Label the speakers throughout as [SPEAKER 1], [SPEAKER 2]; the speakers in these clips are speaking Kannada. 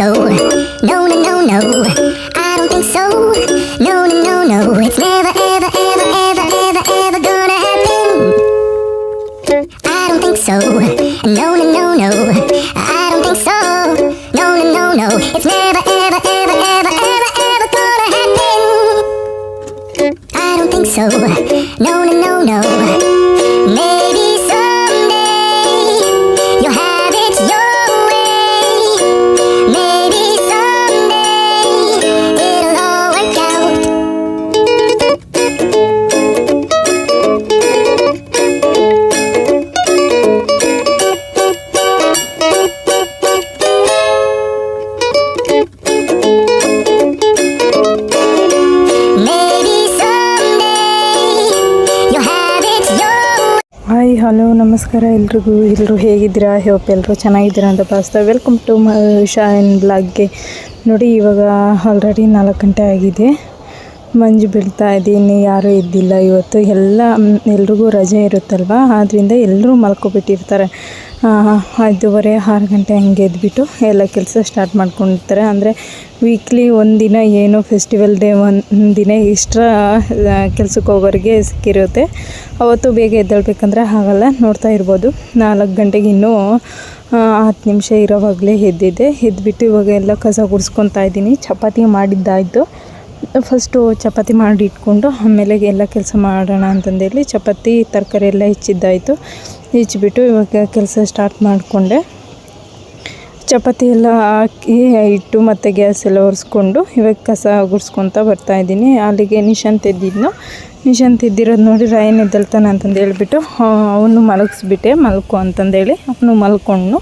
[SPEAKER 1] so. No, no, no, no.
[SPEAKER 2] ನಮಸ್ಕಾರ, ಎಲ್ರಿಗೂ ಎಲ್ಲರೂ ಹೇಗಿದ್ದೀರಾ? ಹೋಪ್ ಎಲ್ಲರೂ ಚೆನ್ನಾಗಿದ್ದೀರಾ ಅಂತ ಭಾವಿಸ್ತಾ ವೆಲ್ಕಮ್ ಟು ಮ ಶಾಯನ್ ಬ್ಲಾಗ್ಗೆ ನೋಡಿ, ಇವಾಗ ಆಲ್ರೆಡಿ ನಾಲ್ಕು ಗಂಟೆ ಆಗಿದೆ. ಮಂಜು ಬೀಳ್ತಾ ಇದ್ದೀನಿ, ಯಾರೂ ಇದ್ದಿಲ್ಲ ಇವತ್ತು. ಎಲ್ಲ ಎಲ್ರಿಗೂ ರಜೆ ಇರುತ್ತಲ್ವ? ಆದ್ದರಿಂದ ಎಲ್ಲರೂ ಮಲ್ಕೊಬಿಟ್ಟಿರ್ತಾರೆ. ಐದೂವರೆ, ಆರು ಗಂಟೆ ಹಂಗೆ ಎದ್ಬಿಟ್ಟು ಎಲ್ಲ ಕೆಲಸ ಸ್ಟಾರ್ಟ್ ಮಾಡ್ಕೊಂಡಿರ್ತಾರೆ. ಅಂದರೆ ವೀಕ್ಲಿ ಒಂದಿನ ಏನು ಫೆಸ್ಟಿವಲ್ ಡೇ ಒಂದು ದಿನ ಎಕ್ಸ್ಟ್ರಾ ಕೆಲ್ಸಕ್ಕೆ ಹೋಗೋರಿಗೆ ಸಿಕ್ಕಿರುತ್ತೆ. ಅವತ್ತು ಬೇಗ ಎದ್ದೇಳ್ಬೇಕಂದ್ರೆ ಆಗಲ್ಲ, ನೋಡ್ತಾ ಇರ್ಬೋದು. ನಾಲ್ಕು ಗಂಟೆಗೆ ಇನ್ನೂ ಹತ್ತು ನಿಮಿಷ ಇರೋವಾಗಲೇ ಎದ್ದಿದ್ದೆ. ಎದ್ಬಿಟ್ಟು ಇವಾಗ ಎಲ್ಲ ಕಸ ಗುಡಿಸ್ಕೊತಾ ಇದ್ದೀನಿ. ಚಪಾತಿ ಮಾಡಿದ್ದಾಯಿತು. ಫಸ್ಟು ಚಪಾತಿ ಮಾಡಿ ಇಟ್ಕೊಂಡು, ಆಮೇಲೆ ಎಲ್ಲ ಕೆಲಸ ಮಾಡೋಣ ಅಂತಂದೇಳಿ ಚಪಾತಿ, ತರಕಾರಿ ಎಲ್ಲ ಹೆಚ್ಚಿದ್ದಾಯಿತು. ಹೆಚ್ಚಿಬಿಟ್ಟು ಇವಾಗ ಕೆಲಸ ಸ್ಟಾರ್ಟ್ ಮಾಡಿಕೊಂಡೆ. ಚಪಾತಿ ಎಲ್ಲ ಹಾಕಿ ಇಟ್ಟು ಮತ್ತು ಗ್ಯಾಸ್ ಎಲ್ಲ ಒರೆಸ್ಕೊಂಡು ಇವಾಗ ಕಸ ಗುಡಿಸ್ಕೊತ ಬರ್ತಾಯಿದ್ದೀನಿ ಅಲ್ಲಿಗೆ ನಿಶಾಂತ್ ಎದ್ದಿದ್ನು ನಿಶಾಂತ್ ಇದ್ದಿರೋದು ನೋಡಿ ರಾಯನ್ ಇದ್ದಲ್ತಾನ ಅಂತಂದು ಹೇಳಿಬಿಟ್ಟು ಅವನು ಮಲಗಿಸ್ಬಿಟ್ಟೆ, ಮಲ್ಕು ಅಂತಂದೇಳಿ ಅವನು ಮಲ್ಕೊಂಡು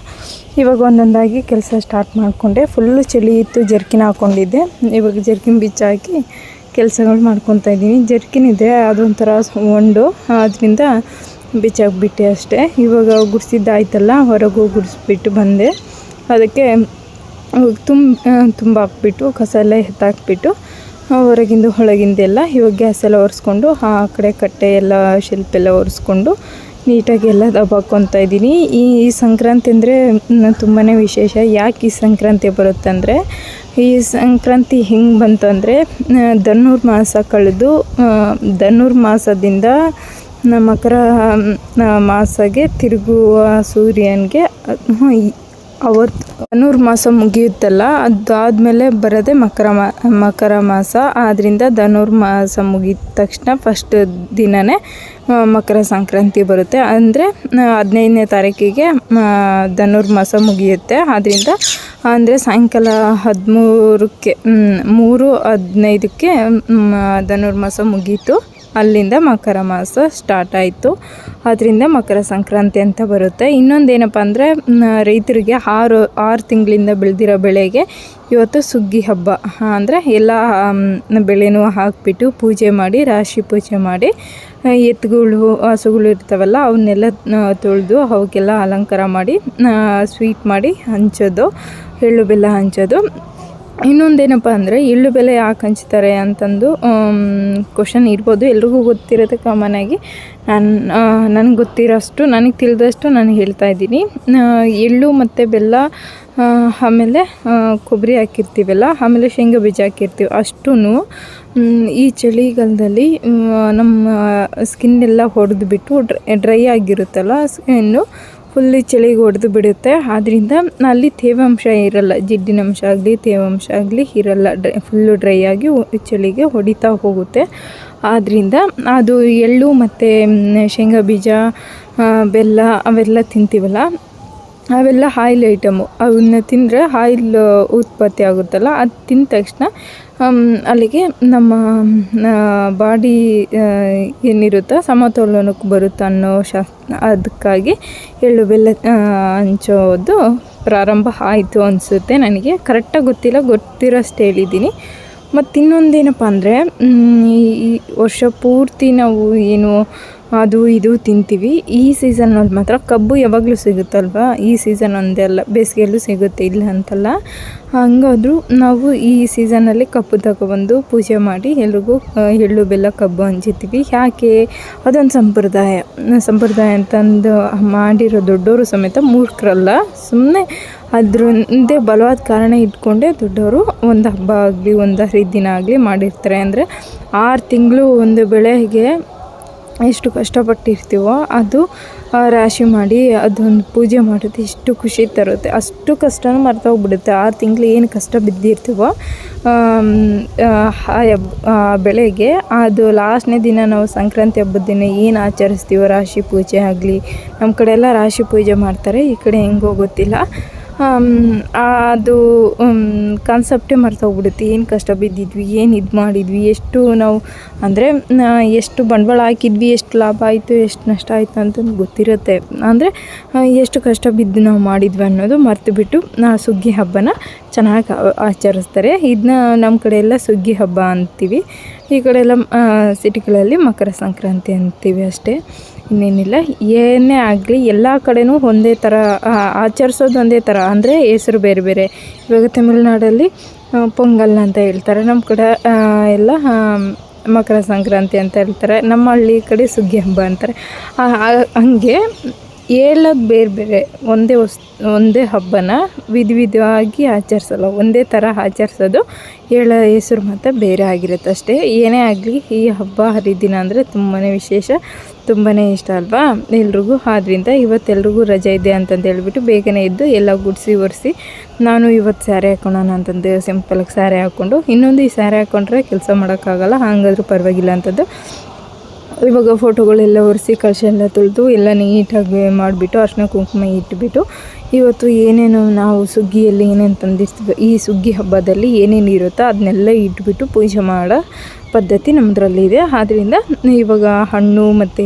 [SPEAKER 2] ಇವಾಗ ಒಂದೊಂದಾಗಿ ಕೆಲಸ ಸ್ಟಾರ್ಟ್ ಮಾಡಿಕೊಂಡೆ. ಫುಲ್ಲು ಚಳಿ ಇತ್ತು, ಜರ್ಕಿನ ಹಾಕ್ಕೊಂಡಿದ್ದೆ ಇವಾಗ ಜರ್ಕಿನ್ ಬಿಚ್ಚಾಕಿ ಕೆಲಸಗಳು ಮಾಡ್ಕೊತಾ ಇದ್ದೀನಿ. ಜರ್ಕಿನ್ ಇದೆ, ಅದೊಂಥರ ಒಂಡು ಅದರಿಂದ ಬಿಚ್ಚಾಕ್ಬಿಟ್ಟೆ ಅಷ್ಟೇ. ಇವಾಗ ಗುಡಿಸಿದ್ದಾಯ್ತಲ್ಲ, ಹೊರಗೆ ಗುಡಿಸ್ಬಿಟ್ಟು ಬಂದೆ. ಅದಕ್ಕೆ ತುಂಬ ತುಂಬ ಹಾಕ್ಬಿಟ್ಟು, ಕಸ ಎಲ್ಲ ಎತ್ತಾಕ್ಬಿಟ್ಟು ಹೊರಗಿಂದ ಒಳಗಿಂದೆಲ್ಲ ಇವಾಗ ಗ್ಯಾಸ್ ಎಲ್ಲ ಒರೆಸ್ಕೊಂಡು, ಆ ಕಡೆ ಕಟ್ಟೆ ಎಲ್ಲ ಶಿಲ್ಪ ಎಲ್ಲ ಒರೆಸ್ಕೊಂಡು ನೀಟಾಗಿ ಎಲ್ಲ ದಬ್ಬಾಕ್ಕೊತಾ ಇದ್ದೀನಿ. ಈ ಈ ಸಂಕ್ರಾಂತಿ ಅಂದರೆ ತುಂಬಾ ವಿಶೇಷ. ಯಾಕೆ ಈ ಸಂಕ್ರಾಂತಿ ಬರುತ್ತಂದರೆ ಈ ಸಂಕ್ರಾಂತಿ ಹೆಂಗೆ ಬಂತು ಅಂದರೆ ಧನುರ್ ಮಾಸ ಕಳೆದು ಧನುರ್ ಮಾಸದಿಂದ ಮಕರ ಮಾಸಗೆ ತಿರುಗುವ ಸೂರ್ಯನಿಗೆ ಅವತ್ತು ಧನುರ್ಮಾಸ ಮುಗಿಯುತ್ತಲ್ಲ, ಅದಾದಮೇಲೆ ಬರೋದೇ ಮಕರ ಮಾ, ಮಕರ ಮಾಸ. ಆದ್ದರಿಂದ ಧನುರ್ಮಾಸ ಮುಗಿದ ತಕ್ಷಣ ಫಸ್ಟ್ ದಿನವೇ ಮಕರ ಸಂಕ್ರಾಂತಿ ಬರುತ್ತೆ. ಅಂದರೆ ಹದಿನೈದನೇ ತಾರೀಕಿಗೆ ಧನೂರ್ ಮಾಸ ಮುಗಿಯುತ್ತೆ. ಆದ್ದರಿಂದ ಅಂದರೆ ಸಾಯಂಕಾಲ ಹದಿಮೂರಕ್ಕೆ ಮೂರು ಹದಿನೈದಕ್ಕೆ ಧನೂರ್ ಮಾಸ ಮುಗೀತು. ಅಲ್ಲಿಂದ ಮಕರ ಮಾಸ ಸ್ಟಾರ್ಟ್ ಆಯಿತು. ಅದರಿಂದ ಮಕರ ಸಂಕ್ರಾಂತಿ ಅಂತ ಬರುತ್ತೆ. ಇನ್ನೊಂದೇನಪ್ಪ ಅಂದರೆ ರೈತರಿಗೆ ಆರು ಆರು ತಿಂಗಳಿಂದ ಬೆಳೆದಿರೋ ಬೆಳೆಗೆ ಇವತ್ತು ಸುಗ್ಗಿ ಹಬ್ಬ. ಅಂದರೆ ಎಲ್ಲ ಬೆಳೆನೂ ಹಾಕಿಬಿಟ್ಟು ಪೂಜೆ ಮಾಡಿ, ರಾಶಿ ಪೂಜೆ ಮಾಡಿ ಎತ್ತುಗಳು ಹಸುಗಳು ಇರ್ತಾವಲ್ಲ ಅವನ್ನೆಲ್ಲ ತೊಳೆದು ಅವಕ್ಕೆಲ್ಲ ಅಲಂಕಾರ ಮಾಡಿ ಸ್ವೀಟ್ ಮಾಡಿ ಹಂಚೋದು, ಎಳ್ಳು ಬೆಲ್ಲ ಹಂಚೋದು. ಇನ್ನೊಂದೇನಪ್ಪ ಅಂದರೆ ಎಳ್ಳು ಬೆಲೆ ಯಾಕೆ ಹಂಚ್ತಾರೆ? ಅಂತಂದು ಕ್ವಶನ್ ಇರ್ಬೋದು. ಎಲ್ರಿಗೂ ಗೊತ್ತಿರೋದು ಕಾಮನ್ ಆಗಿ ನಾನು ನನಗೆ ಗೊತ್ತಿರೋಷ್ಟು, ನನಗೆ ತಿಳಿದಷ್ಟು ನಾನು ಹೇಳ್ತಾ ಇದ್ದೀನಿ. ಎಳ್ಳು ಮತ್ತು ಬೆಲ್ಲ ಆಮೇಲೆ ಕೊಬ್ಬರಿ ಹಾಕಿರ್ತೀವಲ್ಲ, ಆಮೇಲೆ ಶೇಂಗಾ ಬೀಜ ಹಾಕಿರ್ತೀವಿ ಅಷ್ಟೂ ಈ ಚಳಿಗಾಲದಲ್ಲಿ ನಮ್ಮ ಸ್ಕಿನ್ನೆಲ್ಲ ಹೊಡೆದ್ಬಿಟ್ಟು, ಡ್ರೈ ಆಗಿರುತ್ತಲ್ಲ ಸ್ಕಿನ್ನು ಫುಲ್ಲಿ ಚಳಿಗೆ ಹೊಡೆದು ಬಿಡುತ್ತೆ. ಆದ್ದರಿಂದ ಅಲ್ಲಿ ತೇವಾಂಶ ಇರಲ್ಲ. ಜಿಡ್ಡಿನಂಶ ಆಗಲಿ, ತೇವಾಂಶ ಆಗಲಿ ಇರಲ್ಲ. ಡ್ರೈ, ಫುಲ್ಲು ಡ್ರೈ ಆಗಿ ಚಳಿಗೆ ಹೊಡಿತಾ ಹೋಗುತ್ತೆ. ಆದ್ದರಿಂದ ಅದು ಎಳ್ಳು ಮತ್ತು ಶೇಂಗಾ ಬೀಜ ಬೆಲ್ಲ ಅವೆಲ್ಲ ತಿಂತೀವಲ್ಲ, ಅವೆಲ್ಲ ಆಯಿಲ್ ಐಟಮು. ಅವನ್ನ ತಿಂದರೆ ಆಯಿಲ್ ಉತ್ಪತ್ತಿ ಆಗುತ್ತಲ್ಲ, ಅದು ತಿಂದ ತಕ್ಷಣ ಅಲ್ಲಿಗೆ ನಮ್ಮ ಬಾಡಿ ಏನಿರುತ್ತೋ ಸಮತೋಲನಕ್ಕೆ ಬರುತ್ತೆ ಅನ್ನೋ ಶಾಸ್, ಅದಕ್ಕಾಗಿ ಎಳ್ಳು ಬೆಲ್ಲ ಹಂಚೋದು ಪ್ರಾರಂಭ ಆಯಿತು ಅನಿಸುತ್ತೆ ನನಗೆ. ಕರೆಕ್ಟಾಗಿ ಗೊತ್ತಿಲ್ಲ ಗೊತ್ತಿರೋಷ್ಟು ಹೇಳಿದ್ದೀನಿ ಮತ್ತು ಇನ್ನೊಂದೇನಪ್ಪ ಅಂದರೆ ಈ ವರ್ಷ ಪೂರ್ತಿ ನಾವು ಏನು ಅದು ಇದು ತಿಂತೀವಿ. ಈ ಸೀಸನ್ನಲ್ಲಿ ಮಾತ್ರ ಕಬ್ಬು ಯಾವಾಗಲೂ ಸಿಗುತ್ತಲ್ವ? ಈ ಸೀಸನ್ ಒಂದೇ ಅಲ್ಲ, ಬೇಸಿಗೆಯಲ್ಲೂ ಸಿಗುತ್ತೆ ಇಲ್ಲ ಅಂತಲ್ಲ. ಹಂಗಾದ್ರೂ ನಾವು ಈ ಸೀಸನಲ್ಲಿ ಕಬ್ಬು ತಗೊಬಂದು ಪೂಜೆ ಮಾಡಿ ಎಲ್ರಿಗೂ ಎಳ್ಳು, ಬೆಲ್ಲ, ಕಬ್ಬು ಹಂಚುತ್ತೀವಿ ಯಾಕೆ? ಅದೊಂದು ಸಂಪ್ರದಾಯ. ಸಂಪ್ರದಾಯ ಅಂತಂದು ಮಾಡಿರೋ ದೊಡ್ಡವರು ಸಮೇತ ಮೂರ್ಖರಲ್ಲ. ಸುಮ್ಮನೆ ಅದರದ್ದೇ ಬಲವಾದ ಕಾರಣ ಇಟ್ಕೊಂಡೇ ದೊಡ್ಡವರು ಒಂದು ಹಬ್ಬ ಆಗಲಿ, ಒಂದು ಹರಿದಿನ ಆಗಲಿ ಮಾಡಿರ್ತಾರೆ. ಅಂದರೆ ಆರು ತಿಂಗಳು ಒಂದು ಬೆಳೆಗೆ ಎಷ್ಟು ಕಷ್ಟಪಟ್ಟಿರ್ತೀವೋ ಅದು ರಾಶಿ ಮಾಡಿ ಅದೊಂದು ಪೂಜೆ ಮಾಡೋದು ಎಷ್ಟು ಖುಷಿ ತರುತ್ತೆ. ಅಷ್ಟು ಕಷ್ಟನೂ ಮರ್ತೋಗ್ಬಿಡುತ್ತೆ ಆರು ತಿಂಗಳು ಏನು ಕಷ್ಟ ಬಿದ್ದಿರ್ತೀವೋ ಬೆಳೆಗೆ ಅದು ಲಾಸ್ಟ್ನೇ ದಿನ ನಾವು ಸಂಕ್ರಾಂತಿ ಹಬ್ಬದ ದಿನ ಏನು ಆಚರಿಸ್ತೀವೋ, ರಾಶಿ ಪೂಜೆ ಆಗಲಿ, ನಮ್ಮ ಕಡೆ ಎಲ್ಲ ರಾಶಿ ಪೂಜೆ ಮಾಡ್ತಾರೆ. ಈ ಕಡೆ ಹೆಂಗೋ ಗೊತ್ತಿಲ್ಲ. ಅದು ಕಾನ್ಸೆಪ್ಟೇ ಮರ್ತೋಗ್ಬಿಡುತ್ತೆ ಏನು ಕಷ್ಟ ಬಿದ್ದಿದ್ವಿ, ಏನು ಇದು ಮಾಡಿದ್ವಿ, ಎಷ್ಟು ನಾವು, ಅಂದರೆ ಎಷ್ಟು ಬಂಡವಾಳ ಹಾಕಿದ್ವಿ, ಎಷ್ಟು ಲಾಭ ಆಯಿತು, ಎಷ್ಟು ನಷ್ಟ ಆಯಿತು ಅಂತಂದು ಗೊತ್ತಿರುತ್ತೆ. ಅಂದರೆ ಎಷ್ಟು ಕಷ್ಟ ಬಿದ್ದು ನಾವು ಮಾಡಿದ್ವಿ ಅನ್ನೋದು ಮರ್ತು ಬಿಟ್ಟು ನಾ ಸುಗ್ಗಿ ಹಬ್ಬನ ಚೆನ್ನಾಗಿ ಆಚರಿಸ್ತಾರೆ. ಇದನ್ನ ನಮ್ಮ ಕಡೆ ಎಲ್ಲ ಸುಗ್ಗಿ ಹಬ್ಬ ಅಂತೀವಿ. ಈ ಕಡೆ ಎಲ್ಲ ಸಿಟಿಗಳಲ್ಲಿ ಮಕರ ಸಂಕ್ರಾಂತಿ ಅಂತೀವಿ ಅಷ್ಟೇ. ಇನ್ನೇನಿಲ್ಲ. ಏನೇ ಆಗಲಿ ಎಲ್ಲ ಕಡೆನೂ ಒಂದೇ ಥರ ಆಚರಿಸೋದು ಒಂದೇ ಥರ ಅಂದರೆ ಹೆಸರು ಬೇರೆ ಬೇರೆ. ಇವಾಗ ತಮಿಳ್ನಾಡಲ್ಲಿ ಪೊಂಗಲ್ ಅಂತ ಹೇಳ್ತಾರೆ. ನಮ್ಮ ಕಡೆ ಎಲ್ಲ ಮಕರ ಸಂಕ್ರಾಂತಿ ಅಂತ ಹೇಳ್ತಾರೆ. ನಮ್ಮ ಹಳ್ಳಿ ಕಡೆ ಸುಗ್ಗಿ ಹಬ್ಬ ಅಂತಾರೆ. ಹಂಗೆ ಹೇಳೋದು ಬೇರೆ ಬೇರೆ. ಒಂದೇ ವಸ್, ಒಂದೇ ಹಬ್ಬನ ವಿಧ ವಿಧವಾಗಿ ಆಚರಿಸಲ್ಲ ಒಂದೇ ಥರ ಆಚರಿಸೋದು ಹೇಳೋ ಹೆಸರು ಮಾತ್ರ ಬೇರೆ ಆಗಿರುತ್ತೆ ಅಷ್ಟೇ. ಏನೇ ಆಗಲಿ ಈ ಹಬ್ಬ ಹರಿದಿನ ಅಂದರೆ ತುಂಬಾ ವಿಶೇಷ ತುಂಬಾ ಇಷ್ಟ ಅಲ್ವಾ? ಎಲ್ರಿಗೂ. ಆದ್ದರಿಂದ ಇವತ್ತೆಲ್ರಿಗೂ ರಜೆ ಇದೆ ಅಂತಂದು ಹೇಳ್ಬಿಟ್ಟು ಬೇಗನೆ ಇದ್ದು ಎಲ್ಲ ಗುಡಿಸಿ ಒರೆಸಿ ನಾನು ಇವತ್ತು ಸ್ಯಾರಿ ಹಾಕೊಳ್ಳೋಣ ಅಂತಂದು ಸಿಂಪಲಾಗಿ ಸ್ಯಾರಿ ಹಾಕ್ಕೊಂಡು, ಇನ್ನೊಂದು ಈ ಸ್ಯಾರಿ ಹಾಕ್ಕೊಂಡ್ರೆ ಕೆಲಸ ಮಾಡೋಕ್ಕಾಗಲ್ಲ, ಹಾಗಾದ್ರೂ ಪರವಾಗಿಲ್ಲ ಅಂತಂದು ಇವಾಗ ಫೋಟೋಗಳೆಲ್ಲ ಒರೆಸಿ ಕಳಶ ಎಲ್ಲ ತೊಳೆದು ಎಲ್ಲ ನೀಟಾಗಿ ಮಾಡಿಬಿಟ್ಟು ಅರ್ಶಿನ ಕುಂಕುಮ ಇಟ್ಬಿಟ್ಟು ಇವತ್ತು ಏನೇನು ನಾವು ಸುಗ್ಗಿಯಲ್ಲಿ ಏನೇನು ತಂದಿರ್ತೀವಿ, ಈ ಸುಗ್ಗಿ ಹಬ್ಬದಲ್ಲಿ ಏನೇನು ಇರುತ್ತೋ ಅದನ್ನೆಲ್ಲ ಇಟ್ಬಿಟ್ಟು ಪೂಜೆ ಮಾಡೋ ಪದ್ಧತಿ ನಮ್ಮದ್ರಲ್ಲಿದೆ ಆದ್ದರಿಂದ ಇವಾಗ ಹಣ್ಣು ಮತ್ತು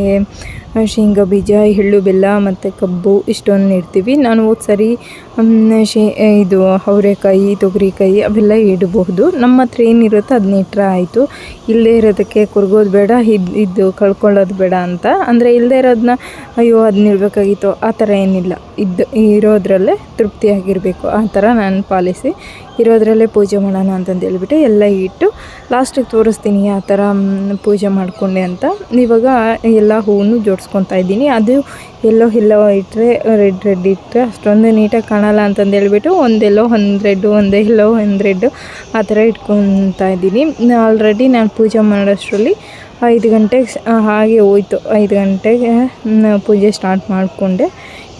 [SPEAKER 2] ಶೇಂಗಾ ಬೀಜ, ಎಳ್ಳು, ಬೆಲ್ಲ ಮತ್ತು ಕಬ್ಬು ಇಷ್ಟೊಂದು ನೀಡ್ತೀವಿ ನಾನು ಹೋದ ಸರಿ ಶೇ ಇದು ಅವರೆಕಾಯಿ, ತೊಗರಿಕಾಯಿ ಅವೆಲ್ಲ ಇಡಬಹುದು. ನಮ್ಮ ಹತ್ರ ಏನಿರುತ್ತೋ ಅದನ್ನ ಇಟ್ಟರೆ ಆಯಿತು. ಇಲ್ಲದೇ ಇರೋದಕ್ಕೆ ಕುರ್ಗೋದು ಬೇಡ, ಇದು ಇದು ಕಳ್ಕೊಳ್ಳೋದು ಬೇಡ ಅಂತ. ಅಂದರೆ ಇಲ್ಲದೇ ಇರೋದನ್ನ ಅಯ್ಯೋ, ಅದನ್ನ ಇಡಬೇಕಾಗಿತ್ತು. ಆ ಥರ ಏನಿಲ್ಲ. ಇದ್ದು ಇರೋದ್ರಲ್ಲೇ ತೃಪ್ತಿಯಾಗಿರಬೇಕು. ಆ ಥರ ನಾನು ಪಾಲಿಸಿ ಇರೋದ್ರಲ್ಲೇ ಪೂಜೆ ಮಾಡೋಣ ಅಂತಂದು ಹೇಳ್ಬಿಟ್ಟು ಎಲ್ಲ ಇಟ್ಟು ಲಾಸ್ಟಿಗೆ ತೋರಿಸ್ತೀನಿ ಆ ಥರ ಪೂಜೆ ಮಾಡಿಕೊಂಡೆ ಅಂತ. ಇವಾಗ ಎಲ್ಲ ಹೂವನ್ನು ಜೋಡಿಸ್ಕೊತಾ ಇದ್ದೀನಿ. ಅದು ಎಲ್ಲೋ ಎಲ್ಲೋ ಇಟ್ಟರೆ ರೆಡ್ ರೆಡ್ ಇಟ್ಟರೆ ಅಷ್ಟೊಂದು ನೀಟಾಗಿ ಕಾಣಲ್ಲ ಅಂತಂದು ಹೇಳ್ಬಿಟ್ಟು ಒಂದೆಲ್ಲೋ ಒಂದು ರೆಡ್ಡು ಒಂದು ಎಲ್ಲೋ ಒಂದು ರೆಡ್ಡು ಆ ಥರ ಇಟ್ಕೊತಾ ಇದ್ದೀನಿ. ಆಲ್ರೆಡಿ ನಾನು ಪೂಜೆ ಮಾಡೋಷ್ಟರಲ್ಲಿ ಐದು ಗಂಟೆಗೆ ಹಾಗೆ ಹೋಯ್ತು. ಐದು ಗಂಟೆಗೆ ಪೂಜೆ ಸ್ಟಾರ್ಟ್ ಮಾಡಿಕೊಂಡೆ.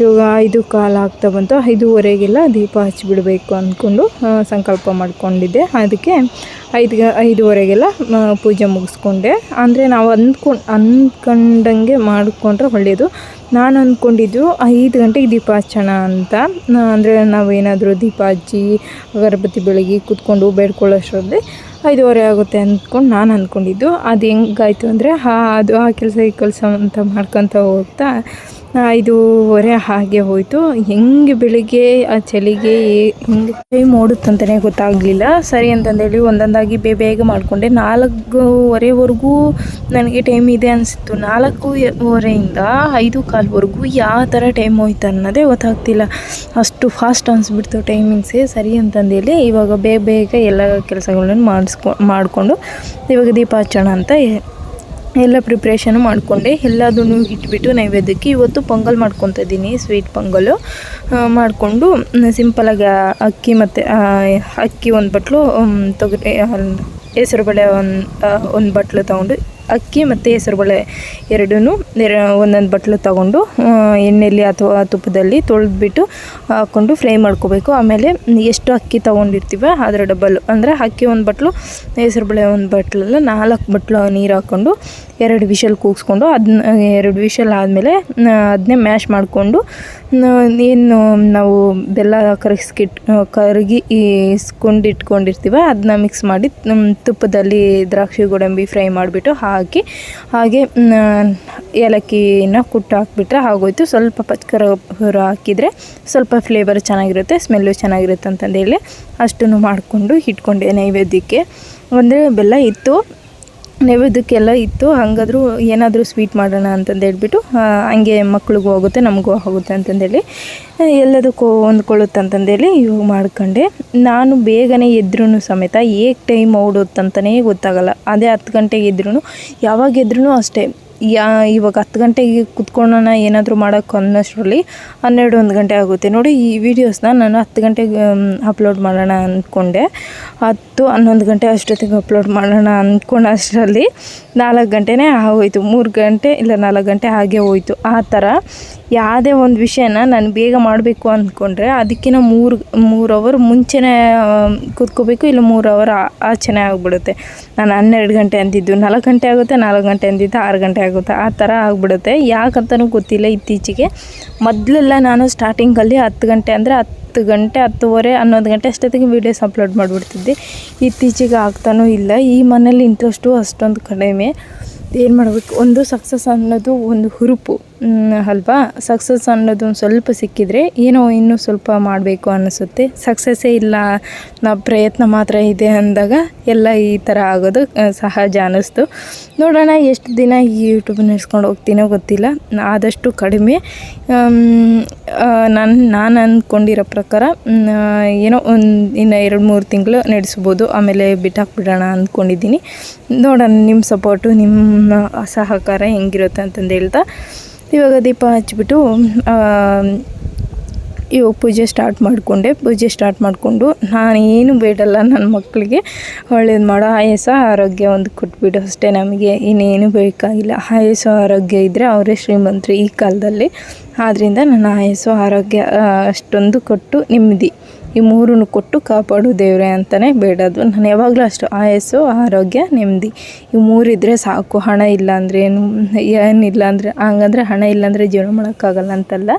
[SPEAKER 2] ಇವಾಗ ಐದು ಕಾಲು ಆಗ್ತಾ ಬಂತು. ಐದೂವರೆಗೆಲ್ಲ ದೀಪ ಹಚ್ಚಿಬಿಡಬೇಕು ಅಂದ್ಕೊಂಡು ಆ, ಸಂಕಲ್ಪ ಮಾಡಿಕೊಂಡಿದ್ದೆ. ಅದಕ್ಕೆ ಐದು ಐದುವರೆಗೆಲ್ಲ ಪೂಜೆ ಮುಗಿಸ್ಕೊಂಡೆ. ಅಂದರೆ ನಾವು ಅಂದ್ಕೊಂಡು ಅಂದ್ಕೊಂಡಂಗೆ ಮಾಡಿಕೊಂಡ್ರೆ ಒಳ್ಳೆಯದು ನಾನು ಅಂದ್ಕೊಂಡಿದ್ದು ಐದು ಗಂಟೆಗೆ ದೀಪ ಹಚ್ಚೋಣ ಅಂತ. ಅಂದರೆ ನಾವೇನಾದರೂ ದೀಪ ಹಚ್ಚಿ ಅಗರಬತ್ತಿ ಬೆಳಗ್ಗೆ ಕೂತ್ಕೊಂಡು ಬೇಡ್ಕೊಳ್ಳೋಷ್ಟರಲ್ಲಿ ಐದೂವರೆ ಆಗುತ್ತೆ ಅಂದ್ಕೊಂಡು ನಾನು ಅಂದ್ಕೊಂಡಿದ್ದು ಅದು ಹೆಂಗಾಯ್ತು ಅಂದರೆ ಅದು ಆ ಕೆಲಸ ಈ ಕೆಲಸ ಅಂತ ಮಾಡ್ಕೊತ ಹೋಗ್ತಾ ಐದೂವರೆ ಹಾಗೆ ಹೋಯಿತು. ಹೆಂಗೆ ಬೆಳಿಗ್ಗೆ ಆ ಚಳಿಗೆ ಹೆಂಗೆ ಟೈಮ್ ಓಡುತ್ತಂತಲೇ ಗೊತ್ತಾಗಲಿಲ್ಲ. ಸರಿ ಅಂತಂದೇಳಿ ಒಂದೊಂದಾಗಿ ಬೇ, ಬೇಗ ಮಾಡಿಕೊಂಡೆ. ನಾಲ್ಕೂವರೆವರೆಗೂ ನನಗೆ ಟೈಮ್ ಇದೆ ಅನಿಸಿತ್ತು. ನಾಲ್ಕೂವರೆಯಿಂದ ಐದು ಕಾಲ್ವರೆಗೂ ಯಾವ ಥರ ಟೈಮ್ ಹೋಯ್ತು ಅನ್ನೋದೇ ಗೊತ್ತಾಗ್ತಿಲ್ಲ. ಅಷ್ಟು ಫಾಸ್ಟ್ ಅನಿಸ್ಬಿಡ್ತು ಟೈಮಿಂಗ್ಸೇ ಸರಿ ಅಂತಂದೇಳಿ ಇವಾಗ ಬೇಗ ಬೇಗ ಎಲ್ಲ ಕೆಲಸಗಳನ್ನು ಮಾಡಿಸ್ಕೊ, ಮಾಡಿಕೊಂಡು ಇವಾಗ ದೀಪ ಅಂತ ಎಲ್ಲ ಪ್ರಿಪ್ರೇಷನ್ ಮಾಡಿಕೊಂಡೆ. ಎಲ್ಲದನ್ನು ಇಟ್ಬಿಟ್ಟು ನೈವೇದ್ಯಕ್ಕೆ ಇವತ್ತು ಪೊಂಗಲ್ ಮಾಡ್ಕೊತಾ ಇದ್ದೀನಿ ಸ್ವೀಟ್ ಪೊಂಗಲು. ಮಾಡಿಕೊಂಡು ಸಿಂಪಲಾಗಿ ಅಕ್ಕಿ ಮತ್ತು ಅಕ್ಕಿ ಒಂದು ಬಟ್ಲು ತೊಗರಿ ಹೆಸರುಬೇಳೆ ಒಂದು ಒಂದು ಬಟ್ಲು ತೊಗೊಂಡು ಅಕ್ಕಿ ಮತ್ತು ಹೆಸರುಬೇಳೆ ಎರಡೂ ಎರ ಒಂದೊಂದು ಬಟ್ಲು ತಗೊಂಡು ಎಣ್ಣೆಯಲ್ಲಿ ಅಥವಾ ತುಪ್ಪದಲ್ಲಿ ತೊಳೆದ್ಬಿಟ್ಟು ಹಾಕ್ಕೊಂಡು ಫ್ರೈ ಮಾಡ್ಕೋಬೇಕು. ಆಮೇಲೆ ಎಷ್ಟು ಅಕ್ಕಿ ತೊಗೊಂಡಿರ್ತೀವ ಅದರ ಡಬಲ್ ಅಂದರೆ ಅಕ್ಕಿ ಒಂದು ಬಟ್ಲು, ಹೆಸರುಬೇಳೆ ಒಂದು ಬಟ್ಲಲ್ಲ ನಾಲ್ಕು ಬಟ್ಲು ನೀರು ಹಾಕ್ಕೊಂಡು ಎರಡು ವಿಷಲ್ ಕೂಗಿಸ್ಕೊಂಡು ಅದನ್ನ ಎರಡು ವಿಷಲ್ ಆದಮೇಲೆ ಅದನ್ನೇ ಮ್ಯಾಶ್ ಮಾಡಿಕೊಂಡು ಏನು ನಾವು ಬೆಲ್ಲ ಕರಗಿಸ್ಕಿಟ್ ಕರಗಿ ಇಸ್ಕೊಂಡು ಇಟ್ಕೊಂಡಿರ್ತೀವ ಅದನ್ನ ಮಿಕ್ಸ್ ಮಾಡಿ ತುಪ್ಪದಲ್ಲಿ ದ್ರಾಕ್ಷಿ ಗೋಡಂಬಿ ಫ್ರೈ ಮಾಡಿಬಿಟ್ಟು ಹಾಕಿ ಹಾಗೆ ಏಲಕ್ಕಿನ ಕುಟ್ಟು ಹಾಕಿಬಿಟ್ರೆ ಆಗೋಯ್ತು. ಸ್ವಲ್ಪ ಪಚ್ಕರ ಹಾಕಿದರೆ ಸ್ವಲ್ಪ ಫ್ಲೇವರ್ ಚೆನ್ನಾಗಿರುತ್ತೆ ಸ್ಮೆಲ್ಲು ಚೆನ್ನಾಗಿರುತ್ತೆ ಅಂತಂದೇಳಿ ಅಷ್ಟನ್ನು ಮಾಡಿಕೊಂಡು ಇಟ್ಕೊಂಡೆ ನೈವೇದ್ಯಕ್ಕೆ. ಅಂದರೆ ಬೆಲ್ಲ ಇತ್ತು. ನೈವೇದ್ಯಕ್ಕೆಲ್ಲ ಇತ್ತು. ಹಾಗಾದ್ರೂ ಏನಾದರೂ ಸ್ವೀಟ್ ಮಾಡೋಣ ಅಂತಂದು ಹೇಳ್ಬಿಟ್ಟು ಹಂಗೆ ಮಕ್ಳಿಗೂ ಹೋಗುತ್ತೆ ನಮಗೂ ಆಗುತ್ತೆ ಅಂತಂದೇಳಿ ಎಲ್ಲದಕ್ಕೂ ಹೊಂದ್ಕೊಳ್ಳುತ್ತೆ ಅಂತಂದೇಳಿ ಇವು ಮಾಡ್ಕೊಂಡೆ. ನಾನು ಬೇಗನೆ ಎದ್ರೂ ಸಮೇತ ಹೇಗೆ ಟೈಮ್ ಓಡುತ್ತಂತಲೇ ಗೊತ್ತಾಗಲ್ಲ. ಅದೇ ಹತ್ತು ಗಂಟೆಗೆ ಎದ್ರೂ ಯಾವಾಗ ಎದ್ರೂ ಅಷ್ಟೇ. ಯಾ, ಇವಾಗ ಹತ್ತು ಗಂಟೆಗೆ ಕುತ್ಕೊಳ್ಳೋಣ, ಏನಾದರೂ ಮಾಡೋಕ್ಕೆ ಅನ್ನೋಷ್ಟರಲ್ಲಿ ಹನ್ನೆರಡು, ಒಂದು ಗಂಟೆ ಆಗುತ್ತೆ. ನೋಡಿ, ಈ ವಿಡಿಯೋಸ್ನ ನಾನು ಹತ್ತು ಗಂಟೆಗೆ ಅಪ್ಲೋಡ್ ಮಾಡೋಣ ಅಂದ್ಕೊಂಡೆ. ಹತ್ತು, ಹನ್ನೊಂದು ಗಂಟೆ ಅಷ್ಟೊತ್ತಿಗೆ ಅಪ್ಲೋಡ್ ಮಾಡೋಣ ಅಂದ್ಕೊಂಡು ಅಷ್ಟರಲ್ಲಿ. ನಾಲ್ಕು ಗಂಟೆನೇ ಆಗೋಯ್ತು. ಮೂರು ಗಂಟೆ ಇಲ್ಲ, ನಾಲ್ಕು ಗಂಟೆ ಹಾಗೆ ಹೋಯ್ತು. ಆ ಥರ ಯಾವುದೇ ಒಂದು ವಿಷಯನ ನಾನು ಬೇಗ ಮಾಡಬೇಕು ಅಂದ್ಕೊಂಡ್ರೆ ಅದಕ್ಕಿಂತ ಮೂರು ಮೂರು ಅವರ್ ಮುಂಚೆನೇ ಕೂತ್ಕೋಬೇಕು, ಇಲ್ಲ ಮೂರು ಅವರ್ ಆಚೆನೇ ಆಗಿಬಿಡುತ್ತೆ. ನಾನು ಹನ್ನೆರಡು ಗಂಟೆ ಅಂದಿದ್ದು, ನಾಲ್ಕು ಗಂಟೆ ಆಗುತ್ತೆ, ನಾಲ್ಕು ಗಂಟೆ ಅಂದಿದ್ದು, ಆರು ಗಂಟೆ ಆಗುತ್ತೆ, ಆ ಥರ ಆಗಿಬಿಡುತ್ತೆ. ಯಾಕಂತನೂ ಗೊತ್ತಿಲ್ಲ ಇತ್ತೀಚೆಗೆ. ಮೊದಲೆಲ್ಲ ನಾನು ಸ್ಟಾರ್ಟಿಂಗಲ್ಲಿ ಹತ್ತು ಗಂಟೆ ಅಂದರೆ ಹತ್ತು ಗಂಟೆ, ಹತ್ತುವರೆ ಹನ್ನೊಂದು ಗಂಟೆ ಅಷ್ಟೊತ್ತಿಗೆ ವೀಡಿಯೋಸ್ ಅಪ್ಲೋಡ್ ಮಾಡಿಬಿಡ್ತಿದ್ದೆ. ಇತ್ತೀಚೆಗೆ ಆಗ್ತಾನೂ ಇಲ್ಲ. ಈ ಮನೇಲಿ ಇಂಟ್ರೆಸ್ಟು ಅಷ್ಟೊಂದು ಕಡಿಮೆ. ಏನು ಮಾಡಬೇಕು? ಒಂದು ಸಕ್ಸಸ್ ಅನ್ನೋದು ಒಂದು ಹುರುಪು. ಅಲ್ವಾ? ಸಕ್ಸಸ್ ಅನ್ನೋದು ಒಂದು ಸ್ವಲ್ಪ ಸಿಕ್ಕಿದರೆ ಏನೋ ಇನ್ನೂ ಸ್ವಲ್ಪ ಮಾಡಬೇಕು ಅನ್ನಿಸುತ್ತೆ ಸಕ್ಸಸ್ಸೇ ಇಲ್ಲ, ನಾವು ಪ್ರಯತ್ನ ಮಾತ್ರ ಇದೆ ಅಂದಾಗ ಎಲ್ಲ ಈ ಥರ ಆಗೋದು ಸಹಜ ಅನ್ನಿಸ್ತು ನೋಡೋಣ, ಎಷ್ಟು ದಿನ ಈ ಯೂಟ್ಯೂಬ್ ನಡೆಸ್ಕೊಂಡು ಹೋಗ್ತೀನೋ ಗೊತ್ತಿಲ್ಲ. ಆದಷ್ಟು ಕಡಿಮೆ. ನಾನು ನಾನು ಅಂದ್ಕೊಂಡಿರೋ ಪ್ರಕಾರ ಏನೋ ಒಂದು, ಇನ್ನು ಎರಡು, ಮೂರು ತಿಂಗಳು ನಡೆಸ್ಬೋದು. ಆಮೇಲೆ ಬಿಟ್ಟಾಕ್ಬಿಡೋಣ ಅಂದ್ಕೊಂಡಿದ್ದೀನಿ ನೋಡೋಣ ನಿಮ್ಮ ಸಪೋರ್ಟು ನಿಮ್ಮ ಸಹಕಾರ ಹೆಂಗಿರುತ್ತೆ ಅಂತಂದು ಹೇಳ್ತಾ. ಇವಾಗ ದೀಪ ಹಚ್ಬಿಟ್ಟು ಇವಾಗ ಪೂಜೆ ಸ್ಟಾರ್ಟ್ ಮಾಡಿಕೊಂಡೆ. ಪೂಜೆ ಸ್ಟಾರ್ಟ್ ಮಾಡಿಕೊಂಡು ನಾನು ಏನು ಬೇಡಲ್ಲ ನನ್ನ ಮಕ್ಕಳಿಗೆ. ಒಳ್ಳೇದು ಮಾಡೋ ಆಯಾಸ ಆರೋಗ್ಯ ಒಂದು ಕೊಟ್ಬಿಡು ಅಷ್ಟೇ ನಮಗೆ. ಇನ್ನೇನು ಬೇಕಾಗಿಲ್ಲ. ಆಯಸ್ಸು, ಆರೋಗ್ಯ ಇದ್ದರೆ ಅವರೇ ಶ್ರೀಮಂತರು ಈ ಕಾಲದಲ್ಲಿ. ಆದ್ದರಿಂದ ನನ್ನ ಆಯಸ್ಸು, ಆರೋಗ್ಯ ಅಷ್ಟೊಂದು ಕೊಟ್ಟು ನೆಮ್ಮದಿ ಈ ಮೂರನ್ನು ಕೊಟ್ಟು ಕಾಪಾಡು ದೇವ್ರೆ ಅಂತಲೇ ಬೇಡೋದು ನಾನು ಯಾವಾಗಲೂ ಅಷ್ಟು ಆಯಸ್ಸು, ಆರೋಗ್ಯ, ನೆಮ್ಮದಿ. ಈ ಮೂರಿದ್ರೆ ಸಾಕು. ಹಣ ಇಲ್ಲ ಅಂದರೆ ಏನು, ಏನಿಲ್ಲ ಅಂದರೆ, ಹಂಗಂದ್ರೆ ಹಣ ಇಲ್ಲಾಂದರೆ ಜೀವನ ಮಾಡೋಕ್ಕಾಗಲ್ಲ ಅಂತಲ್ಲ.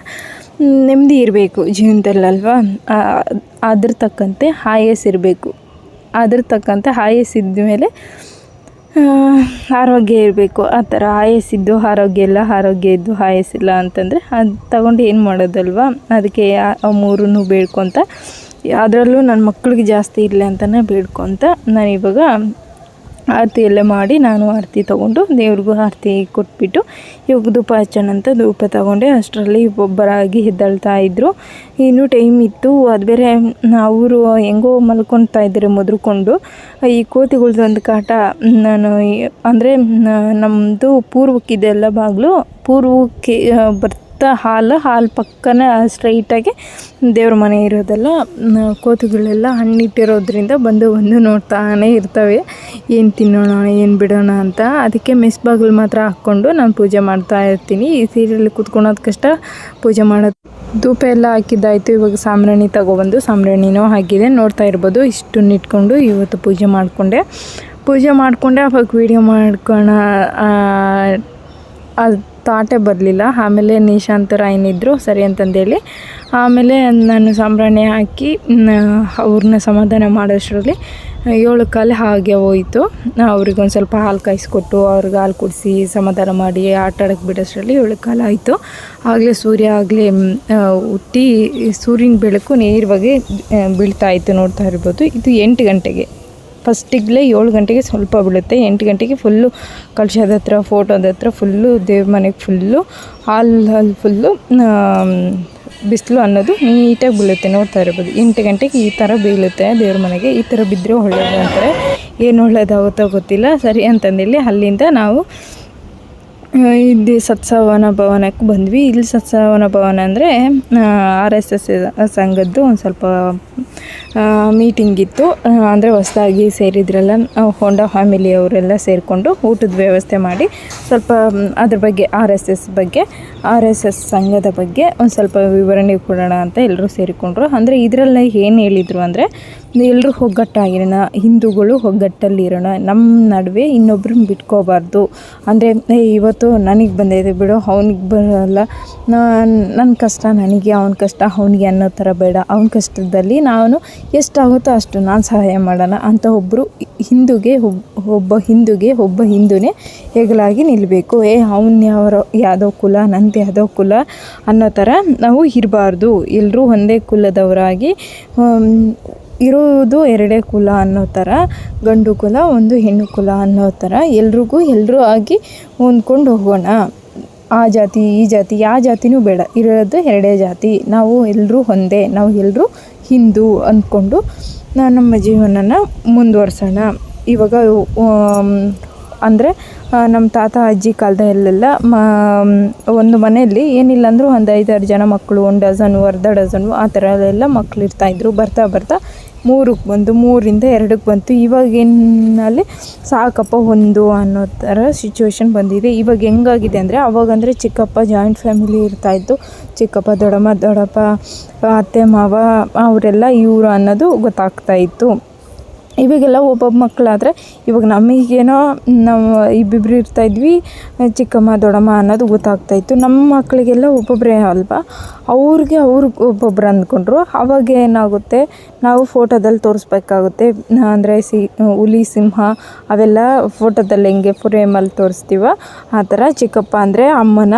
[SPEAKER 2] ನೆಮ್ಮದಿ ಇರಬೇಕು ಜೀವನದಲ್ಲಲ್ವಾ? ಅದ್ರ ತಕ್ಕಂತೆ ಆಯಸ್ ಇರಬೇಕು. ಅದ್ರ ತಕ್ಕಂತೆ ಆಯಸ್ ಇದ್ದ ಮೇಲೆ ಆರೋಗ್ಯ ಇರಬೇಕು, ಆ ಥರ ಆಯಸ್ಸಿದ್ದು ಆರೋಗ್ಯ ಇಲ್ಲ, ಆರೋಗ್ಯ ಇದ್ದು ಆಯಸ್ಸಿಲ್ಲ ಅಂತಂದರೆ ಅದು ತಗೊಂಡು ಏನು ಮಾಡೋದಲ್ವಾ? ಅದಕ್ಕೆ ಆ- ಮೂರೂ ಬೇಡ್ಕೊತ, ಅದರಲ್ಲೂ ನನ್ನ ಮಕ್ಳಿಗೆ ಜಾಸ್ತಿ ಇರಲಿ ಅಂತಲೇ ಬೇಡ್ಕೊತ ನಾನು ಇವಾಗ ಆರತಿ ಎಲ್ಲ ಮಾಡಿ ನಾನು ಆರತಿ ತೊಗೊಂಡು ದೇವ್ರಿಗೂ ಆರತಿ ಕೊಟ್ಬಿಟ್ಟು ಇವಾಗ ಧೂಪ ಹಚ್ಚೋಣ ಅಂತ ಧೂಪ ತಗೊಂಡೆ. ಅಷ್ಟರಲ್ಲಿ ಒಬ್ಬರಾಗಿ ಹೆದ್ದಾಳ್ತಾ ಇದ್ದರು ಇನ್ನೂ ಟೈಮ್ ಇತ್ತು. ಅದು ಬೇರೆ ಅವರು ಹೆಂಗೋ ಮಲ್ಕೊತಾ ಇದ್ದಾರೆ ಮುದ್ರಕೊಂಡು. ಈ ಕೋತಿಗಳ್ದು ಒಂದು ಕಾಟ ನಾನು ಅಂದರೆ ನಮ್ಮದು ಪೂರ್ವಕ್ಕಿದೆಲ್ಲ ಬಾಗಿಲು ಪೂರ್ವಕ್ಕೆ ಆ, ಬರ್ತಾ ಹಾಲು ಹಾಲು ಪಕ್ಕನ ಸ್ಟ್ರೈಟಾಗಿ ದೇವ್ರ ಮನೆ ಇರೋದೆಲ್ಲ ಕೋತುಗಳೆಲ್ಲ ಹಣ್ಣಿಟ್ಟಿರೋದ್ರಿಂದ ಬಂದು ಬಂದು ನೋಡ್ತಾನೆ ಇರ್ತವೆ. ಏನು ತಿನ್ನೋಣ, ಏನು ಬಿಡೋಣ ಅಂತ. ಅದಕ್ಕೆ ಮೆಸ್ ಬಾಗಿಲು ಮಾತ್ರ ಹಾಕ್ಕೊಂಡು ನಾನು ಪೂಜೆ ಮಾಡ್ತಾ ಇರ್ತೀನಿ. ಈ ಸೀರೆಯಲ್ಲಿ ಕುತ್ಕೊಳೋದು ಕಷ್ಟ, ಪೂಜೆ ಮಾಡೋದು. ಧೂಪ ಎಲ್ಲ ಹಾಕಿದ್ದಾಯಿತು. ಇವಾಗ ಸಾಂಬ್ರಾಣಿ ತಗೊಬಂದು ಸಾಂಬ್ರಾಣಿನೂ ಹಾಕಿದೆ ನೋಡ್ತಾ ಇರ್ಬೋದು. ಇಷ್ಟನ್ನು ಇಟ್ಕೊಂಡು ಇವತ್ತು ಪೂಜೆ ಮಾಡಿಕೊಂಡೆ. ಪೂಜೆ ಮಾಡಿಕೊಂಡೆ. ಅವಾಗ ವೀಡಿಯೋ ಮಾಡ್ಕೋಣ ತಾಟೆ ಬರಲಿಲ್ಲ. ಆಮೇಲೆ ನಿಶಾಂತರ ಏನಿದ್ರು ಸರಿ ಅಂತಂದೇಳಿ. ಆಮೇಲೆ ನಾನು ಸಾಂಬ್ರಾಣಿ ಹಾಕಿ ಅವ್ರನ್ನ ಸಮಾಧಾನ ಮಾಡೋಷ್ಟರಲ್ಲಿ ಏಳು ಕಾಲು ಹಾಗೆ ಹೋಯಿತು. ಅವ್ರಿಗೊಂದು ಸ್ವಲ್ಪ ಹಾಲು ಕಾಯಿಸ್ಕೊಟ್ಟು, ಅವ್ರಿಗೆ ಹಾಲು ಕುಡಿಸಿ ಸಮಾಧಾನ ಮಾಡಿ ಆಟ ಆಡೋಕ್ಕೆ ಬಿಡೋಷ್ಟರಲ್ಲಿ ಏಳು ಕಾಲು ಆಯಿತು. ಆಗಲೇ ಸೂರ್ಯ ಆಗಲೇ ಹುಟ್ಟಿ ಸೂರ್ಯನ ಬೆಳಕು ನೇರವಾಗಿ ಬೀಳ್ತಾ ಇತ್ತು ನೋಡ್ತಾ ಇರ್ಬೋದು. ಇದು ಎಂಟು ಗಂಟೆಗೆ. ಫಸ್ಟಿಗ್ಲೇ ಏಳು ಗಂಟೆಗೆ ಸ್ವಲ್ಪ ಬಿಡುತ್ತೆ. ಎಂಟು ಗಂಟೆಗೆ ಫುಲ್ಲು ಕಳಶದ ಹತ್ರ ಫೋಟೋದ ಹತ್ರ ಫುಲ್ಲು ದೇವ್ರ ಮನೆಗೆ ಫುಲ್ಲು ಹಾಲು ಹಾಲ್ ಫುಲ್ಲು ಬಿಸಿಲು ಅನ್ನೋದು ನೀಟಾಗಿ ಬೀಳುತ್ತೆ. ನೋಡ್ತಾ ಇರ್ಬೋದು. ಎಂಟು ಗಂಟೆಗೆ ಈ ಥರ ಬೀಳುತ್ತೆ ದೇವ್ರ ಮನೆಗೆ. ಈ ಥರ ಬಿದ್ದರೆ ಒಳ್ಳೆಯದು ಅಂತಾರೆ. ಏನು ಒಳ್ಳೇದಾಗುತ್ತೋ ಗೊತ್ತಿಲ್ಲ. ಸರಿ ಅಂತಂದೇಳಿ ಅಲ್ಲಿಂದ ನಾವು ಇಲ್ಲಿ ಸತ್ಸವನ ಭವನಕ್ಕೆ ಬಂದ್ವಿ. ಇಲ್ಲಿ ಸತ್ಸವನ ಭವನ ಅಂದರೆ ಆರ್ ಎಸ್ ಎಸ್ ಸಂಘದ್ದು ಒಂದು ಸ್ವಲ್ಪ ಮೀಟಿಂಗ್ ಇತ್ತು. ಅಂದರೆ ಹೊಸದಾಗಿ ಸೇರಿದ್ರೆಲ್ಲ ಹೋಂಡಾ ಫ್ಯಾಮಿಲಿ ಅವರೆಲ್ಲ ಸೇರಿಕೊಂಡು ಊಟದ ವ್ಯವಸ್ಥೆ ಮಾಡಿ, ಸ್ವಲ್ಪ ಅದ್ರ ಬಗ್ಗೆ ಆರ್ ಎಸ್ ಎಸ್ ಬಗ್ಗೆ ಆರ್ ಎಸ್ ಎಸ್ ಸಂಘದ ಬಗ್ಗೆ ಒಂದು ಸ್ವಲ್ಪ ವಿವರಣೆ ಕೊಡೋಣ ಅಂತ ಎಲ್ಲರೂ ಸೇರಿಕೊಂಡ್ರು. ಅಂದರೆ ಇದರಲ್ಲಿ ಏನು ಹೇಳಿದರು ಅಂದರೆ ಎಲ್ಲರೂ ಒಗ್ಗಟ್ಟಾಗಿರೋಣ, ಹಿಂದೂಗಳು ಒಗ್ಗಟ್ಟಲ್ಲಿರೋಣ ನಮ್ಮ ನಡುವೆ ಇನ್ನೊಬ್ರನ್ನ ಬಿಟ್ಕೋಬಾರ್ದು. ಅಂದರೆ ಇವತ್ತು ನನಗೆ ಬಂದಿದೆ ಬಿಡು, ಅವ್ನಿಗೆ ಬರೋಲ್ಲ. ನನ್ನ ಕಷ್ಟ ನನಗೆ, ಅವನ ಕಷ್ಟ ಅವನಿಗೆ ಅನ್ನೋ ಥರ ಬೇಡ. ಅವನ ಕಷ್ಟದಲ್ಲಿ ಎಷ್ಟಾಗುತ್ತೋ ಅಷ್ಟು ನಾನು ಸಹಾಯ ಮಾಡೋಣ ಅಂತ ಒಬ್ಬರು ಹಿಂದೂಗೆ ಒಬ್- ಒಬ್ಬ ಹಿಂದೂಗೆ ಒಬ್ಬ ಹಿಂದೂನೇ ಹೆಗಲಾಗಿ ನಿಲ್ಲಬೇಕು ಏ, ಅವನ ಯಾವ ಯಾವುದೋ ಕುಲ, ನಂದು ಯಾವುದೋ ಕುಲ ಅನ್ನೋ ಥರ ನಾವು ಇರಬಾರ್ದು. ಎಲ್ಲರೂ ಒಂದೇ ಕುಲದವರಾಗಿ ಇರುವುದು ಎರಡೇ ಕುಲ ಅನ್ನೋ ಥರ, ಗಂಡು ಕುಲ, ಒಂದು ಹೆಣ್ಣು ಕುಲ ಅನ್ನೋ ಥರ ಎಲ್ರಿಗೂ ಎಲ್ಲರೂ ಆಗಿ ಹೊಂದ್ಕೊಂಡು ಹೋಗೋಣ. ಆ ಜಾತಿ, ಈ ಜಾತಿ ಯಾವ ಜಾತಿನೂ ಬೇಡ. ಇರೋದು ಎರಡೇ ಜಾತಿ. ನಾವು ಎಲ್ಲರೂ ಒಂದೇ. ನಾವು ಎಲ್ಲರೂ ಹಿಂದೂ ಅಂದ್ಕೊಂಡು ನಮ್ಮ ಜೀವನನ ಮುಂದುವರ್ಸೋಣ. ಇವಾಗ ಅಂದರೆ ನಮ್ಮ ತಾತ, ಅಜ್ಜಿ ಕಾಲದಲ್ಲೆಲ್ಲ ಮ, ಒಂದು ಮನೆಯಲ್ಲಿ ಏನಿಲ್ಲ ಅಂದರೂ ಒಂದು ಐದಾರು ಜನ ಮಕ್ಕಳು ಒಂದು ಡಜನು, ಅರ್ಧ ಡಜನು, ಆ ಥರ ಎಲ್ಲ ಮಕ್ಕಳು ಇರ್ತಾಯಿದ್ರು ಬರ್ತಾ ಬರ್ತಾ ಮೂರಕ್ಕೆ ಬಂದು, ಮೂರಿಂದ ಎರಡಕ್ಕೆ ಬಂತು. ಇವಾಗೇನಲ್ಲಿ ಸಾಕಪ್ಪ ಒಂದು ಅನ್ನೋ ಥರ ಸಿಚುವೇಶನ್ ಬಂದಿದೆ. ಇವಾಗ ಹೆಂಗಾಗಿದೆ ಅಂದರೆ, ಅವಾಗಂದರೆ ಚಿಕ್ಕಪ್ಪ ಜಾಯಿಂಟ್ ಫ್ಯಾಮಿಲಿ ಇರ್ತಾಯಿತ್ತು ಚಿಕ್ಕಪ್ಪ, ದೊಡ್ಡಮ್ಮ, ದೊಡ್ಡಪ್ಪ, ಅತ್ತೆ, ಮಾವ, ಅವರೆಲ್ಲ ಇವರು ಅನ್ನೋದು ಗೊತ್ತಾಗ್ತಾ ಇತ್ತು. ಇವಾಗೆಲ್ಲ ಒಬ್ಬೊಬ್ಬ ಮಕ್ಕಳಾದರೆ ಇವಾಗ ನಮಗೇನೋ ನಾವು ಇಬ್ಬಿಬ್ರು ಇರ್ತಾಯಿದ್ವಿ ಚಿಕ್ಕಮ್ಮ, ದೊಡ್ಡಮ್ಮ ಅನ್ನೋದು ಗೊತ್ತಾಗ್ತಾಯಿತ್ತು ನಮ್ಮ ಮಕ್ಕಳಿಗೆಲ್ಲ ಒಬ್ಬೊಬ್ಬರೇ ಅಲ್ವಾ? ಅವ್ರಿಗೆ ಅವ್ರಿಗೆ ಒಬ್ಬೊಬ್ರು ಅಂದ್ಕೊಂಡ್ರು. ಅವಾಗ ಏನಾಗುತ್ತೆ? ನಾವು ಫೋಟೋದಲ್ಲಿ ತೋರಿಸ್ಬೇಕಾಗುತ್ತೆ. ಅಂದರೆ ಸಿ, ಹುಲಿ, ಸಿಂಹ ಅವೆಲ್ಲ ಫೋಟೋದಲ್ಲಿ ಹೆಂಗೆ ಫ್ರೇಮಲ್ಲಿ ತೋರಿಸ್ತೀವೋ ಆ ಥರ ಚಿಕ್ಕಪ್ಪ ಅಂದರೆ ಅಮ್ಮನ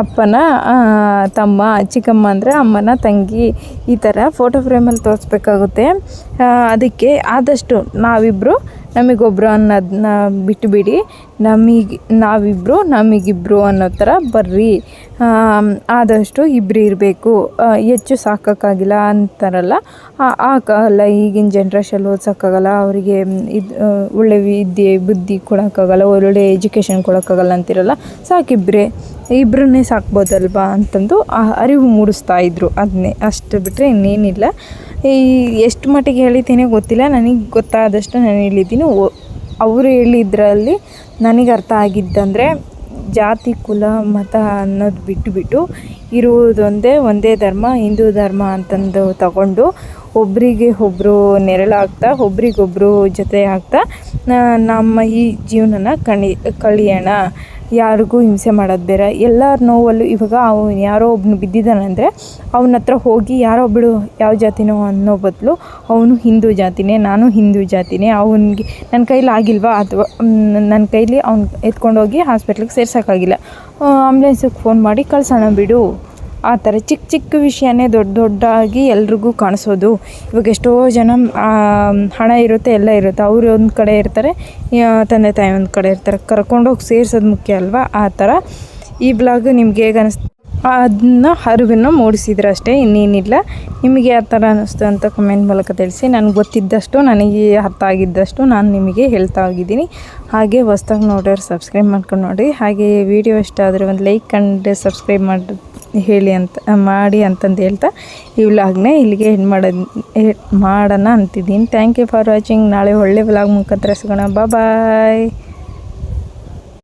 [SPEAKER 2] ಅಪ್ಪನ ತಮ್ಮ ಚಿಕ್ಕಮ್ಮ ಅಂದರೆ ಅಮ್ಮನ ತಂಗಿ ಈ ಥರ ಫೋಟೋ ಫ್ರೇಮಲ್ಲಿ ತೋರಿಸ್ಬೇಕಾಗುತ್ತೆ. ಅದಕ್ಕೆ ಆದಷ್ಟು ನಾವಿಬ್ಬರು ನಮಗೊಬ್ಬರು ಅನ್ನೋದನ್ನ ಬಿಟ್ಟುಬಿಡಿ ನಮಗೆ ನಾವಿಬ್ಬರು ನಮಗಿಬ್ರು ಅನ್ನೋ ಥರ ಬರ್ರಿ. ಆದಷ್ಟು ಇಬ್ಬರು ಇರಬೇಕು. ಹೆಚ್ಚು ಸಾಕೋಕ್ಕಾಗಿಲ್ಲ ಅಂತಾರಲ್ಲ ಆಗಲ್ಲ ಈಗಿನ ಜನ್ರೇಷನ್ ಓದ್ಸೋಕ್ಕಾಗಲ್ಲ, ಅವರಿಗೆ ಇದು ಒಳ್ಳೆ ವಿದ್ಯೆ, ಬುದ್ಧಿ ಕೊಡೋಕ್ಕಾಗಲ್ಲ ಒಳ್ಳೊಳ್ಳೆ ಎಜುಕೇಷನ್ ಕೊಡೋಕ್ಕಾಗಲ್ಲ ಅಂತಿರಲ್ಲ ಸಾಕಿಬ್ಬರೇ ಇಬ್ಬರನ್ನೇ ಸಾಕ್ಬೋದಲ್ವಾ ಅಂತಂದು ಅರಿವು ಮೂಡಿಸ್ತಾ ಇದ್ರು. ಅದನ್ನೇ ಅಷ್ಟು ಬಿಟ್ಟರೆ ಇನ್ನೇನಿಲ್ಲ. ಎಷ್ಟು ಮಟ್ಟಿಗೆ ಹೇಳಿದ್ದೀನಿ ಗೊತ್ತಿಲ್ಲ. ನನಗೆ ಗೊತ್ತಾದಷ್ಟು ನಾನು ಹೇಳಿದ್ದೀನಿ. ಅವರು ಹೇಳಿದ್ರಲ್ಲಿ ನನಗೆ ಅರ್ಥ ಆಗಿದ್ದಂದರೆ ಜಾತಿ, ಕುಲ, ಮತ ಅನ್ನೋದು ಬಿಟ್ಟುಬಿಟ್ಟು ಇರುವುದೊಂದೇ ಒಂದೇ ಧರ್ಮ, ಹಿಂದೂ ಧರ್ಮ ಅಂತಂದು ತಗೊಂಡು ಒಬ್ಬರಿಗೆ ಒಬ್ಬರು ನೆರಳಾಗ್ತಾ ಒಬ್ರಿಗೊಬ್ಬರು ಜೊತೆ ಆಗ್ತಾ ನಮ್ಮ ಈ ಜೀವನನ ಕಣಿ, ಕಳಿಯೋಣ. ಯಾರಿಗೂ ಹಿಂಸೆ ಮಾಡೋದು ಬೇರೆ. ಎಲ್ಲರ ನೋವಲ್ಲೂ ಇವಾಗ ಅವನು ಯಾರೋ ಒಬ್ಬನು ಬಿದ್ದಿದ್ದಾನಂದರೆ ಅವನ ಹತ್ರ ಹೋಗಿ ಯಾರೋ ಬಿಡು ಯಾವ ಜಾತಿನೋ ಅನ್ನೋ ಬದಲು ಅವನು ಹಿಂದೂ ಜಾತಿನೇ, ನಾನು ಹಿಂದೂ ಜಾತಿನೇ, ಅವನಿಗೆ ನನ್ನ ಕೈಲಿ ಆಗಿಲ್ವಾ ಅಥವಾ ನನ್ನ ಕೈಲಿ ಅವ್ನು ಎತ್ಕೊಂಡೋಗಿ ಹಾಸ್ಪಿಟ್ಲಿಗೆ ಸೇರ್ಸೋಕ್ಕಾಗಿಲ್ಲ. ಆಂಬ್ಯುಲೆನ್ಸಿಗೆ ಫೋನ್ ಮಾಡಿ ಕಳ್ಸೋಣ ಬಿಡು. ಆ ಥರ ಚಿಕ್ಕ ಚಿಕ್ಕ ವಿಷಯನೇ ದೊಡ್ಡ ದೊಡ್ಡಾಗಿ ಎಲ್ರಿಗೂ ಕಾಣಿಸೋದು. ಇವಾಗ ಎಷ್ಟೋ ಜನ ಹಣ ಇರುತ್ತೆ, ಎಲ್ಲ ಇರುತ್ತೆ. ಅವರು ಒಂದು ಕಡೆ ಇರ್ತಾರೆ ತಂದೆ ತಾಯಿ ಒಂದು ಕಡೆ ಇರ್ತಾರೆ. ಕರ್ಕೊಂಡೋಗಿ ಸೇರ್ಸೋದು ಮುಖ್ಯ ಅಲ್ವಾ? ಆ ಥರ ಈ ಬ್ಲಾಗ್ ನಿಮ್ಗೆ ಹೇಗೆ ಅನಿಸ್ತು ಅದನ್ನ ಅರಿವನ್ನು ಮೂಡಿಸಿದ್ರೆ ಅಷ್ಟೇ ಇನ್ನೇನಿಲ್ಲ. ನಿಮಗೆ ಯಾವ ಥರ ಅನ್ನಿಸ್ತು ಅಂತ ಕಮೆಂಟ್ ಮೂಲಕ ತಿಳಿಸಿ. ನನಗೆ ಗೊತ್ತಿದ್ದಷ್ಟು, ನನಗೆ ಅರ್ಥ ಆಗಿದ್ದಷ್ಟು ನಾನು ನಿಮಗೆ ಹೇಳ್ತಾ ಹೋಗಿದ್ದೀನಿ ಹಾಗೆ ಹೊಸ್ದಾಗಿ ನೋಡೋರು ಸಬ್ಸ್ಕ್ರೈಬ್ ಮಾಡ್ಕೊಂಡು ನೋಡಿ. ಹಾಗೆ ವಿಡಿಯೋ ಇಷ್ಟ ಆದರೆ ಒಂದು ಲೈಕ್ ಕಂಡು ಸಬ್ಸ್ಕ್ರೈಬ್ ಮಾಡಿ, ಹೇಳಿ ಅಂತ, ಮಾಡಿ ಅಂತಂದು ಹೇಳ್ತಾ ಈ ವ್ಲಾಗ್ನೇ ಇಲ್ಲಿಗೆ ಹೆಣ್ಣು ಮಾಡೋದು ಮಾಡೋಣ ಅಂತಿದ್ದೀನಿ. ಥ್ಯಾಂಕ್ ಯು ಫಾರ್ ವಾಚಿಂಗ್ ನಾಳೆ ಒಳ್ಳೆ ವ್ಲಾಗ್ ಮುಖಾಂತರ ಸಿಗೋಣ. ಬಾಯ್